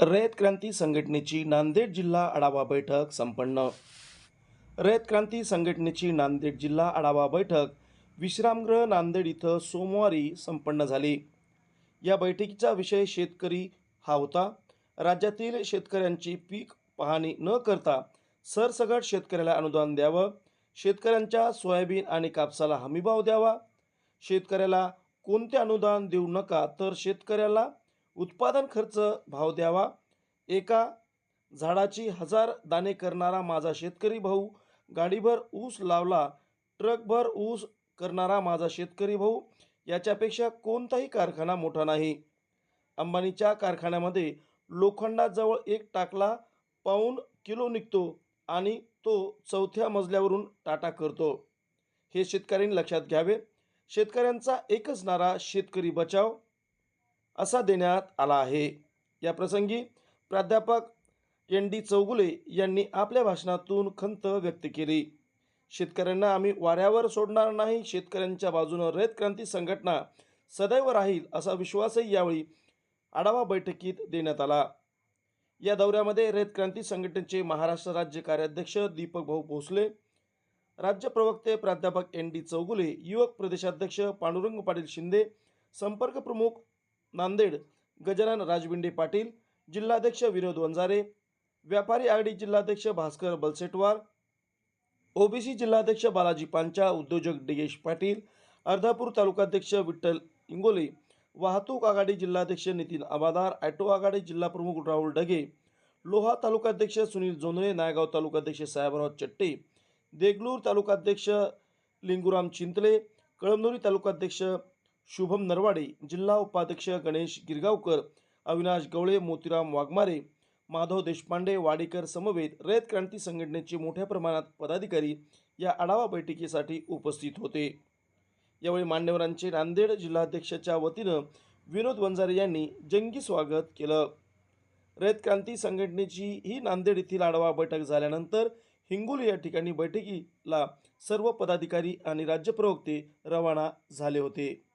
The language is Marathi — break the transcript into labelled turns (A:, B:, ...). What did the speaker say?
A: रयत क्रांती संघटनेची नांदेड जिल्हा आढावा बैठक संपन्न. रयत क्रांती संघटनेची नांदेड जिल्हा आढावा बैठक विश्रामगृह नांदेड इथं सोमवारी संपन्न झाली. या बैठकीचा विषय शेतकरी हा होता. राज्यातील शेतकऱ्यांची पीक पाहणी न करता सरसगट शेतकऱ्याला अनुदान द्यावं शेतकऱ्यांच्या सोयाबीन आणि कापसाला हमीभाव द्यावा शेतकऱ्याला कोणते अनुदान देऊ नका तर शेतकऱ्याला उत्पादन खर्च भाव द्यावा. एका झाडाची हजार दाणे करणारा माझा शेतकरी भाऊ गाडीभर ऊस लावला ट्रकभर ऊस करणारा माझा शेतकरी भाऊ याच्यापेक्षा कोणताही कारखाना मोठा नाही. अंबानीच्या कारखान्यामध्ये लोखंडाजवळ एक टाकला पाऊन किलो निघतो आणि तो चौथ्या मजल्यावरून टाटा करतो. हे शेतकऱ्यांनी लक्षात घ्यावे. शेतकऱ्यांचा एकच नारा शेतकरी बचाव. असा देण्यात आला आहे. या प्रसंगी प्राध्यापक एन डी चौगुले यांनी आपल्या भाषणातून खंत व्यक्त केली. शेतकऱ्यांना आम्ही वाऱ्यावर सोडणार नाही शेतकऱ्यांच्या बाजूनं रयत क्रांती संघटना सदैव राहील असा विश्वासही यावेळी आढावा बैठकीत देण्यात आला. या दौऱ्यामध्ये रयत क्रांती संघटनेचे महाराष्ट्र राज्य कार्याध्यक्ष दीपक भाऊ भोसले राज्य प्रवक्ते प्राध्यापक एन डी चौगुले युवक प्रदेशाध्यक्ष पांडुरंग पाटील शिंदे संपर्क प्रमुख नांदेड गजानन राजविंडे पाटील जिल्हाध्यक्ष विनोद वंजारे व्यापारी आघाडी जिल्हाध्यक्ष भास्कर बलसेटवार ओबीसी जिल्हाध्यक्ष बालाजी पांचा उद्योजक डिगेश पाटील अर्धापूर तालुकाध्यक्ष विठ्ठल इंगोले वाहतूक आघाडी जिल्हाध्यक्ष नितीन आबादार ॲटो आघाडी जिल्हाप्रमुख राहुल ढगे लोहा तालुकाध्यक्ष सुनील जोंधळे नायगाव तालुकाध्यक्ष साहेबराव चट्टे देगलूर तालुकाध्यक्ष लिंगुराम चिंतले कळमनुरी तालुकाध्यक्ष शुभम नरवाडे जिल्हा उपाध्यक्ष गणेश गिरगावकर अविनाश गवळे मोतीराम वाघमारे माधव देशपांडे वाडेकर समवेत रयत क्रांती संघटनेचे मोठ्या प्रमाणात पदाधिकारी या आढावा बैठकीसाठी उपस्थित होते. यावेळी मान्यवरांचे नांदेड जिल्हाध्यक्षाच्या वतीनं विनोद वंजारे यांनी जंगी स्वागत केलं. रयत क्रांती संघटनेची ही नांदेड येथील आढावा बैठक झाल्यानंतर हिंगोली या ठिकाणी बैठकीला सर्व पदाधिकारी आणि राज्य प्रवक्ते रवाना झाले होते.